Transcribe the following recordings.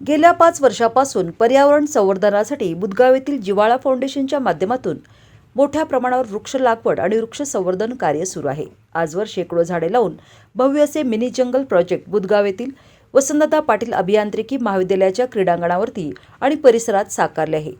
गेल्या पाच वर्षापासून पर्यावरण संवर्धनासाठी बुदगाव येथील जिवाळा फाउंडेशनच्या माध्यमातून मोठ्या प्रमाणावर वृक्ष लागवड आणि वृक्ष संवर्धन कार्य सुरू आहे. आजवर शेकडो झाडे लावून भव्य असे मिनी जंगल प्रोजेक्ट बुदगाव येथील वसंतदा पाटील अभियांत्रिकी महाविद्यालयाच्या क्रीडांगणावरती आणि परिसरात साकारले आहे.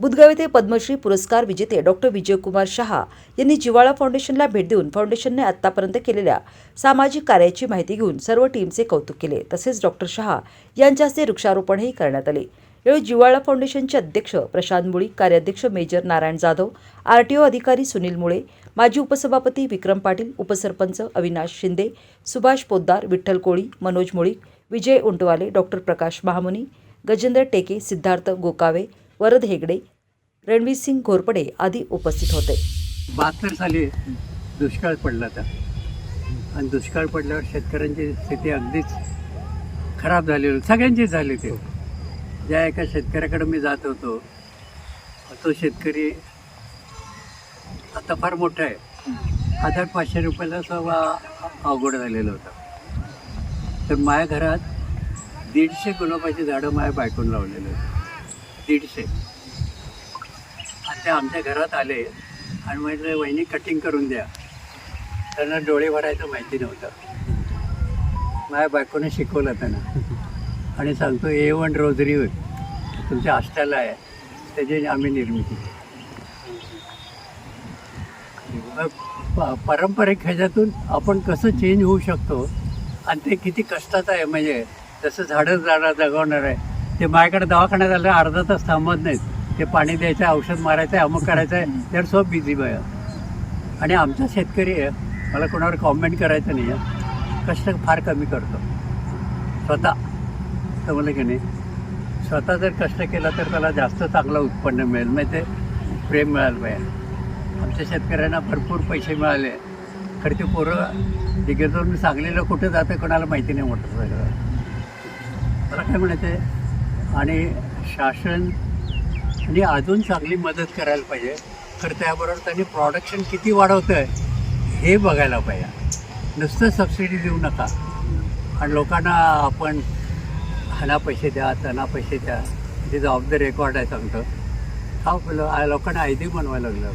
बुधगाव येथे पद्मश्री पुरस्कार विजेते डॉक्टर विजयकुमार शहा यांनी जिवाळा फाउंडेशनला भेट देऊन फाउंडेशनने आतापर्यंत केलेल्या सामाजिक कार्याची माहिती घेऊन सर्व टीमचे कौतुक केले. तसेच डॉक्टर शहा यांच्या हस्ते वृक्षारोपणही करण्यात आले. यावेळी जिवाळा फाउंडेशनचे अध्यक्ष प्रशांत मुळी कार्याध्यक्ष मेजर नारायण जाधव आरटीओ अधिकारी सुनील मुळे माजी उपसभापती विक्रम पाटील उपसरपंच अविनाश शिंदे सुभाष पोद्दार विठ्ठल कोळी मनोज मुळीक विजय उंटवाले डॉक्टर प्रकाश महामुनी गजेंद्र टेके सिद्धार्थ गोकावे वरद हेगडे रणवीर सिंग घोरपडे आदी उपस्थित होते. बहात्तर साली दुष्काळ पडला होता आणि दुष्काळ पडल्यावर शेतकऱ्यांची स्थिती अगदीच खराब झालेली सगळ्यांचीच झाली ते. ज्या एका शेतकऱ्याकडे मी जात होतो तो शेतकरी आता फार मोठा आहे. हजार पाचशे रुपयाला सव्वा अवघड झालेला होता. तर माझ्या घरात दीडशे गुलाबाची झाडं माझ्या बायकून लावलेली होती. दीडशे. आणि ते आमच्या घरात आले. आणि म्हटलं वहिनी कटिंग करून द्या. त्यांना डोळे भरायचं माहिती नव्हतं. माझ्या बायकोने शिकवलं त्यांना. आणि सांगतो ए वन रोजरी तुमच्या आष्टाला आहे. त्याची आम्ही निर्मिती. प- पारंपरिक ह्याच्यातून आपण कसं चेंज होऊ शकतो? आणि ते किती कष्टाचं आहे. म्हणजे जसं झाडं झाडं जगवणार आहे ते माझ्याकडे दवाखान्यात आलं अर्धा तास थांबत नाहीत. ते पाणी द्यायचं आहे औषध मारायचं आहे अमुक करायचं आहे तर सो बिझी बाय. आणि आमचा शेतकरी आहे मला कोणावर कॉमेंट करायचं नाही आहे कष्ट फार कमी करतो. स्वतः. समजलं की नाही. स्वतः जर कष्ट केला तर त्याला जास्त चांगलं उत्पन्न मिळेल. म्हणजे ते प्रेम मिळालं पाहिजे आमच्या शेतकऱ्यांना भरपूर पैसे मिळाले. खरं ते पोरं डिगेजवरून सांगलीला कुठे जातं कोणाला माहिती नाही मोठं सगळं. मला काय म्हणायचं आहे आणि शासन आणि अजून चांगली मदत करायला पाहिजे. तर त्याबरोबर त्यांनी प्रॉडक्शन किती वाढवतं आहे हे बघायला पाहिजे. नुसतं सबसिडी देऊ नका. आणि लोकांना आपण ह्याला पैसे द्या त्यांना पैसे द्या. तिथं ऑफ द रेकॉर्ड आहे सांगतो हा लोकांना आयदी बनवायला लागलं.